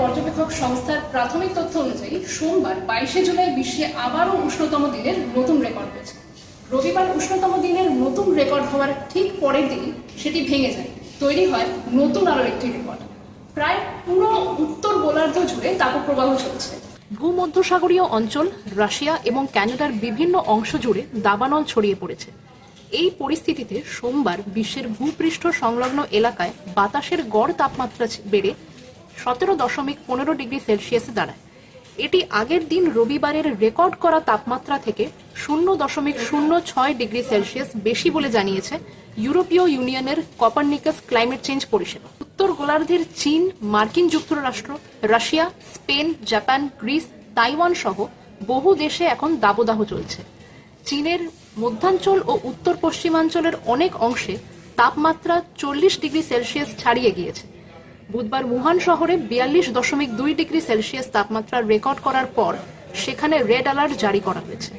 পর্যবেক্ষক সংস্থার প্রাথমিক তথ্য অনুযায়ী সোমবার বাইশে জুলাই বিশ্বে আবারও উষ্ণতম দিনের নতুন রেকর্ড হয়েছে। রবিবার উষ্ণতম দিনের নতুন রেকর্ড হওয়ার ঠিক পরের দিন সেটি ভেঙে যায়। তৈরি হয় নতুন আরও একটি রেকর্ড। প্রায় পুরো উত্তর গোলার্ধ জুড়ে তাপপ্রবাহ চলছে। ভূমধ্যসাগরীয় অঞ্চল, রাশিয়া এবং ক্যানাডার বিভিন্ন অংশ জুড়ে দাবানল ছড়িয়ে পড়েছে। এই পরিস্থিতিতে সোমবার বিশ্বের ভূপৃষ্ঠ সংলগ্ন এলাকায় বাতাসের গড় তাপমাত্রা বেড়ে সতেরো দশমিক পনেরো ডিগ্রি সেলসিয়াসে দাঁড়ায়। এটি আগের দিন রবিবারের রেকর্ড করা তাপমাত্রা থেকে শূন্য দশমিক শূন্য ছয় ডিগ্রি সেলসিয়াস বেশি বলে জানিয়েছে ইউরোপীয় ইউনিয়নের কপারনিকাস ক্লাইমেট চেঞ্জ পরিষেবা। উত্তর গোলার্ধের চীন, মার্কিন যুক্তরাষ্ট্র, Russia, Spain, Japan, Greece, Taiwan সহ বহু দেশে এখন দাবদাহ চলছে। চীনের মধ্যাঞ্চল ও উত্তর পশ্চিমাঞ্চলের অনেক অংশে তাপমাত্রা চল্লিশ ডিগ্রি সেলসিয়াস ছাড়িয়ে গিয়েছে। বুধবার উহান শহরে বিয়াল্লিশ দশমিক দুই ডিগ্রি সেলসিয়াস তাপমাত্রা রেকর্ড করার পর সেখানে রেড অ্যালার্ট জারি করা হয়েছে।